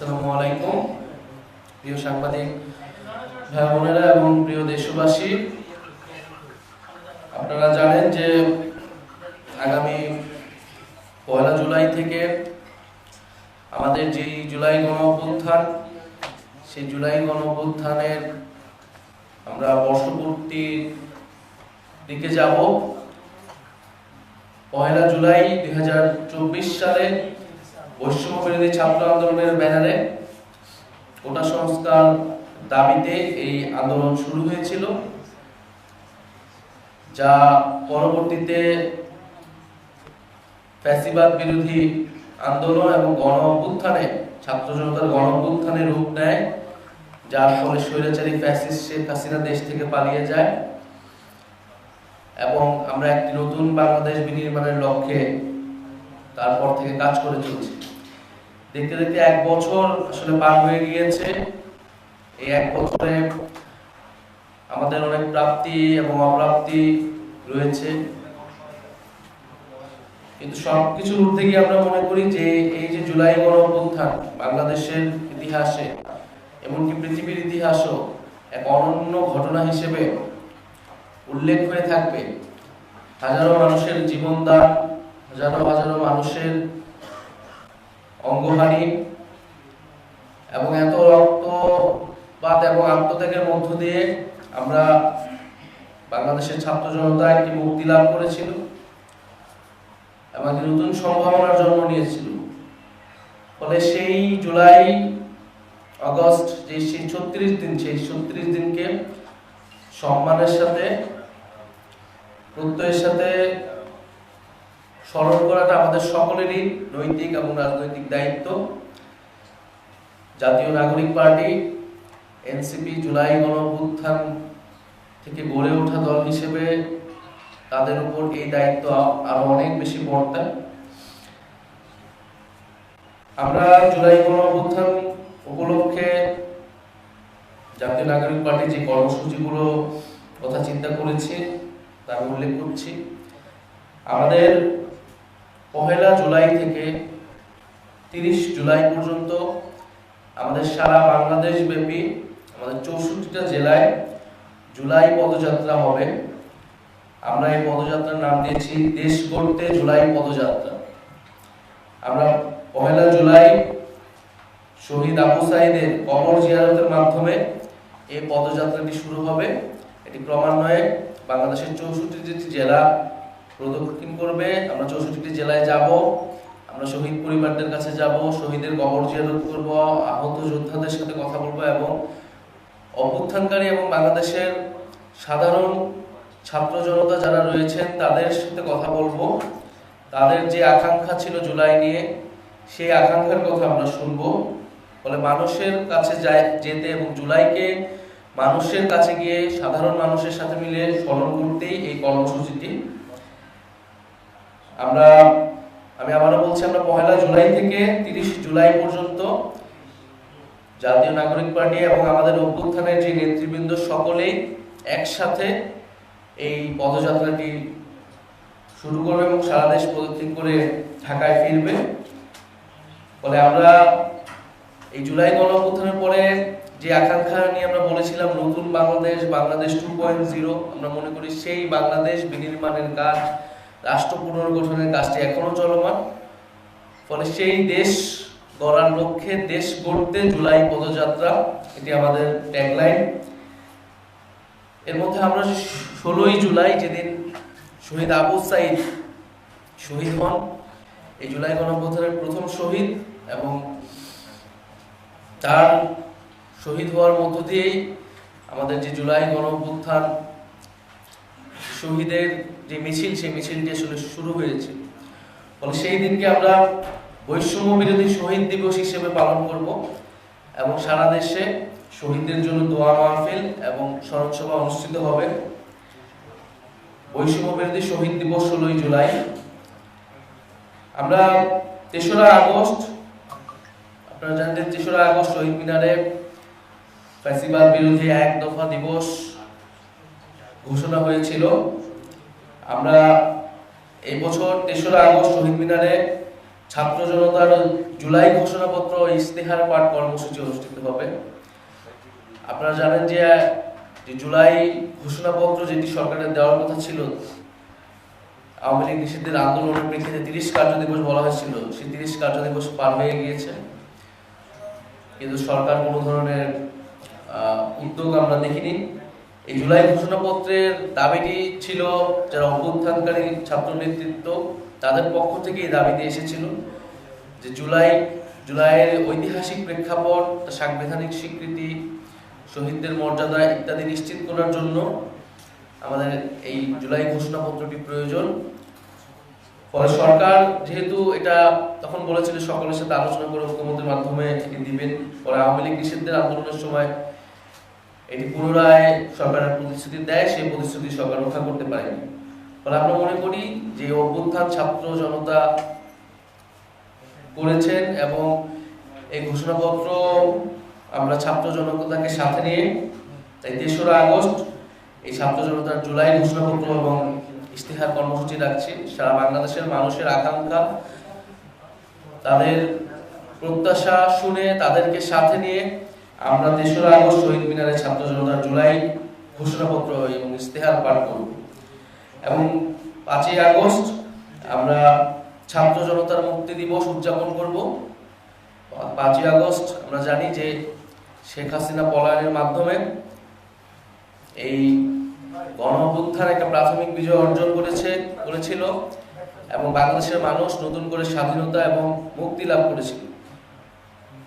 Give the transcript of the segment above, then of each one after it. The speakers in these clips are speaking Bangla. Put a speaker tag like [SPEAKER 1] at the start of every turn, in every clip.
[SPEAKER 1] আসসালামু আলাইকুম। প্রিয় সাংবাদিক ভাই বোনেরা এবং প্রিয় দেশবাসী, আপনারা জানেন যে আগামী পয়লা জুলাই থেকে আমাদের যে জুলাই গণ অভ্যুত্থান সেই জুলাই গণ অভ্যুত্থানের আমরা বর্ষপূর্তির দিকে যাব। পয়লা জুলাই দুই হাজার চব্বিশ সালে বৈষম্য ছাত্র আন্দোলনের ব্যানারে কোটা সংস্কার দাবিতে এই আন্দোলন শুরু হয়েছিল, যা পরবর্তীতে ফ্যাসিবাদ বিরোধী আন্দোলন এবং গণ অভ্যুত্থানে ছাত্র জনতার গণ অভ্যুত্থানে রূপ নেয়, যার ফলে স্বৈরাচারী ফ্যাসিস্ট শেখ হাসিনা দেশ থেকে পালিয়ে যায়। এবং আমরা একটি নতুন বাংলাদেশ বিনির্মাণের লক্ষ্যে তারপর থেকে কাজ করে চলছি। দেখতে দেখতে এক বছর আসলে পার হয়ে গিয়েছে। এই এক বছরে আমাদের অনেক প্রাপ্তি এবং অপ্রাপ্তি রয়েছে। কিন্তু সবকিছুর ঊর্ধ্বে গিয়ে আমরা মনে করি যে এই যে জুলাই গণ অভ্যুত্থান বাংলাদেশের ইতিহাসে, এমনকি পৃথিবীর ইতিহাসও এক অনন্য ঘটনা হিসেবে উল্লেখ হয়ে থাকবে। হাজারো মানুষের জীবনদান, হাজারো হাজারো মানুষের অঙ্গহানি এবং এত রক্তপাত এবং আত্মত্যাগের মধ্য দিয়ে আমরা বাংলাদেশের ছাত্র জনতা একটি মুক্তি লাভ করেছিল এবং নতুন সম্ভাবনার জন্ম নিয়েছিল। ফলে সেই জুলাই, আগস্ট যে সেই ছত্রিশ দিন, সেই ছত্রিশ দিনকে সম্মানের সাথে, প্রত্যয়ের সাথে স্মরণ করাটা আমাদের সকলেরই নৈতিক এবং রাজনৈতিক দায়িত্ব। জাতীয় নাগরিক পার্টি, এনসিপি, জুলাই গণঅভ্যুত্থান থেকে গড়ে ওঠা দল হিসেবে তাদের উপর এই দায়িত্ব আরও অনেক বেশি বর্তায়। আমরা জুলাই গণঅভ্যুত্থান উপলক্ষে জাতীয় নাগরিক পার্টি যে কর্মসূচিগুলো কথা চিন্তা করেছি, তার উল্লেখ করছি। আমাদের পহেলা জুলাই থেকে তিরিশ জুলাই পর্যন্ত আমাদের সারা বাংলাদেশ ব্যাপী আমাদের চৌষট্টিটা জেলায় জুলাই পদযাত্রা হবে। আমরা এই পদযাত্রার নাম দিয়েছি দেশ গড়তে জুলাই পদযাত্রা। আমরা পহেলা জুলাই শহীদ আবু সাইদের কবর জিয়ারতের মাধ্যমে এই পদযাত্রাটি শুরু হবে। এটি ক্রমান্বয়ে বাংলাদেশের চৌষট্টি জেলা প্রদক্ষিণ করবে, আমরা চৌষট্টি জেলায় যাব, আমরা শহীদ পরিবারদের কাছে যাব, শহীদের কবর জিয়ারত করব, আহত যোদ্ধাদের সাথে কথা বলব এবং অভ্যুত্থানকারী এবং বাংলাদেশের সাধারণ ছাত্র জনতা যারা রয়েছেন, তাদের সাথে কথা বলব। তাদের যে আকাঙ্ক্ষা ছিল জুলাই নিয়ে, সেই আকাঙ্ক্ষার কথা আমরা শুনব। ফলে মানুষের কাছে যায়, যেতে এবং জুলাইকে মানুষের কাছে গিয়ে সাধারণ মানুষের সাথে মিলে স্মরণ করতেই এই কর্মসূচিটি আমরা, আমি আবারও বলছি, আমরা পহেলা জুলাই থেকে তিরিশ জুলাই পর্যন্ত জাতীয় নাগরিক পার্টি এবং আমাদের অভ্যুত্থানের যে নেতৃবৃন্দ সকলেই একসাথে এই পদযাত্রাটি শুরু করবে এবং সারা দেশ প্রদক্ষিণ করে ঢাকায় ফিরবে। ফলে আমরা এই জুলাই গণ অভ্যুত্থানের পরে যে আকাঙ্ক্ষা নিয়ে আমরা বলেছিলাম, নতুন Bangladesh Bangladesh two point zero আমরা মনে করি সেই বাংলাদেশ বিনির্মাণের কাজ রাষ্ট্র পুনর্গঠনের কাজটি এখনও চলমান। ফলে সেই দেশ গড়ার লক্ষ্যে দেশ গড়তে জুলাই পদযাত্রা, এটি আমাদের ট্যাগলাইন এর মধ্যে আমরা ষোলোই জুলাই যেদিন শহীদ আবু সাইদ শহীদ হন, এই জুলাই গণঅভ্যুত্থানের প্রথম শহীদ এবং তার শহীদ হওয়ার মধ্য দিয়েই আমাদের যে জুলাই গণঅভ্যুত্থান, শহীদের যে মিছিল, সেই মিছিলটি আসলে শুরু হয়েছে। ফলে সেই দিনকে আমরা বৈষম্য বিরোধী শহীদ দিবস হিসেবে পালন করব এবং সারা দেশে শহীদদের জন্য দোয়া, মাহফিল এবং স্মরণ সভা অনুষ্ঠিত হবে। বৈষম্য বিরোধী শহীদ দিবস ষোলোই জুলাই। আমরা তেসরা আগস্ট, আপনারা জানেন তেসরা আগস্ট শহীদ মিনারে ফ্যাসিবাদ বিরোধী এক দফা দিবস ঘোষণা হয়েছিল। আমরা এই বছর তেসরা আগস্ট শহীদ মিনারে ছাত্র জনতার জুলাই ঘোষণাপত্র ইস্তেহার পাঠ কর্মসূচি অনুষ্ঠিত হবে। আপনারা জানেন যে জুলাই ঘোষণাপত্র যেটি সরকারের দেওয়ার কথা ছিল, আওয়ামী লীগ নিষিদ্ধের আন্দোলনের প্রেক্ষিতে তিরিশ কার্য দিবস বলা হয়েছিল, সেই তিরিশ কার্য দিবস পার হয়ে গিয়েছে। কিন্তু সরকার কোনো ধরনের উদ্যোগ আমরা দেখিনি। এই জুলাই ঘোষণাপত্রের দাবিটি ছিল যারা অভ্যুত্থানকারী ছাত্র নেতৃত্ব, তাদের পক্ষ থেকে এই দাবিটি এসেছিল যে জুলাই, জুলাইয়ের ঐতিহাসিক প্রেক্ষাপট সাংবিধানিক স্বীকৃতি, শহীদদের মর্যাদা ইত্যাদি নিশ্চিত করার জন্য আমাদের এই জুলাই ঘোষণাপত্রটি প্রয়োজন। ফলে সরকার যেহেতু এটা তখন বলেছিল সকলের সাথে আলোচনা করে মুখ্যমন্ত্রীর মাধ্যমে দিবেন পরে আওয়ামী লীগ নিষিদ্ধের আন্দোলনের সময় এটি পুনরায় সরকারের প্রতিশ্রুতি দেয়, সেই প্রতিশ্রুতি সরকার রক্ষা করতে পারেনি। ফলে আমরা মনে করি যে অভ্যুত্থান ছাত্র জনতা করেছেন এবং এই ঘোষণাপত্র আমরা ছাত্র জনতাকে সাথে নিয়ে, তাই তেসরা আগস্ট এই ছাত্র জনতার জুলাই ঘোষণাপত্র এবং ইস্তেহার কর্মসূচি রাখছি। সারা বাংলাদেশের মানুষের আকাঙ্ক্ষা, তাদের প্রত্যাশা শুনে তাদেরকে সাথে নিয়ে আমরা তেসরা আগস্ট শহীদ মিনারে ছাত্র জনতার জুলাই ঘোষণাপত্র এবং ইস্তেহার পাঠ করব। এবং পাঁচই আগস্ট আমরা ছাত্র জনতার মুক্তি দিবস উদযাপন করব। পাঁচই আগস্ট আমরা জানি যে শেখ হাসিনা পলায়নের মাধ্যমে এই গণ একটা প্রাথমিক বিজয় অর্জন করেছে, করেছিল এবং বাংলাদেশের মানুষ নতুন করে স্বাধীনতা এবং মুক্তি লাভ করেছিল।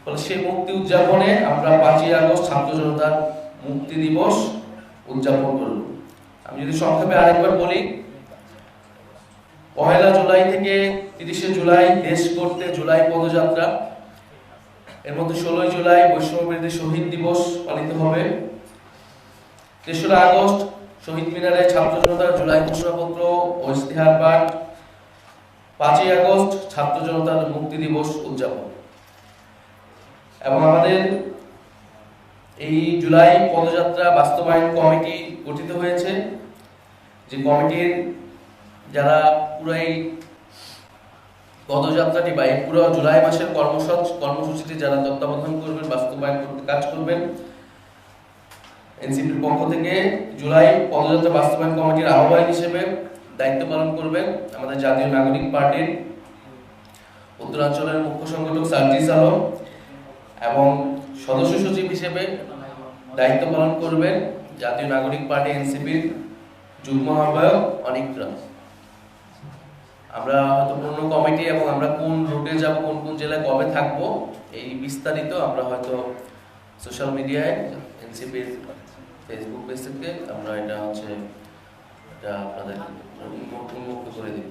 [SPEAKER 1] ফলে সেই মুক্তি উদযাপনে আমরা পাঁচই আগস্ট ছাত্র জনতার মুক্তি দিবস উদযাপন করব। আমি যদি সংক্ষেপে আরেকবার বলি, পহেলা জুলাই থেকে তিরিশে জুলাই দেশ করতে জুলাই পদযাত্রা, এর মধ্যে ষোলোই জুলাই বৈষম্য শহীদ দিবস পালিত হবে। তেসরা আগস্ট শহীদ মিনারে ছাত্র জনতার জুলাই ঘোষণাপত্র ও ইস্তেহার পাঠ। পাঁচই আগস্ট ছাত্র জনতার মুক্তি দিবস উদযাপন। এবং আমাদের এই জুলাই পদযাত্রা বাস্তবায়ন কমিটি গঠিত হয়েছে, যে কমিটির যারা পুরো এই পদযাত্রাটি বা এই পুরো জুলাই মাসের কর্মসূচ, কর্মসূচিটি যারা তত্ত্বাবধান করবেন, বাস্তবায়ন করতে কাজ করবেন, এনসিপির পক্ষ থেকে জুলাই পদযাত্রা বাস্তবায়ন কমিটির আহ্বায়ক হিসেবে দায়িত্ব পালন করবেন আমাদের জাতীয় নাগরিক পার্টির উত্তরাঞ্চলের মুখ্য সংগঠক সার্জিস আলম। এবং সদস্য সচিব হিসেবে দায়িত্ব পালন করবেন জাতীয় নাগরিক পার্টি এনসিপির যুগ্ম আহ্বায়ক অনিক রাজ। আমরা হয়তো পূর্ণ কমিটি এবং আমরা কোন রুটে যাব, কোন কোন জেলায় কবে থাকব, এই বিস্তারিত আমরা হয়তো সোশ্যাল মিডিয়ায়, এনসিপির ফেসবুক পেজ থেকে আমরা এটা হচ্ছে, এটা আপনাদের উন্মুক্ত করে দিব।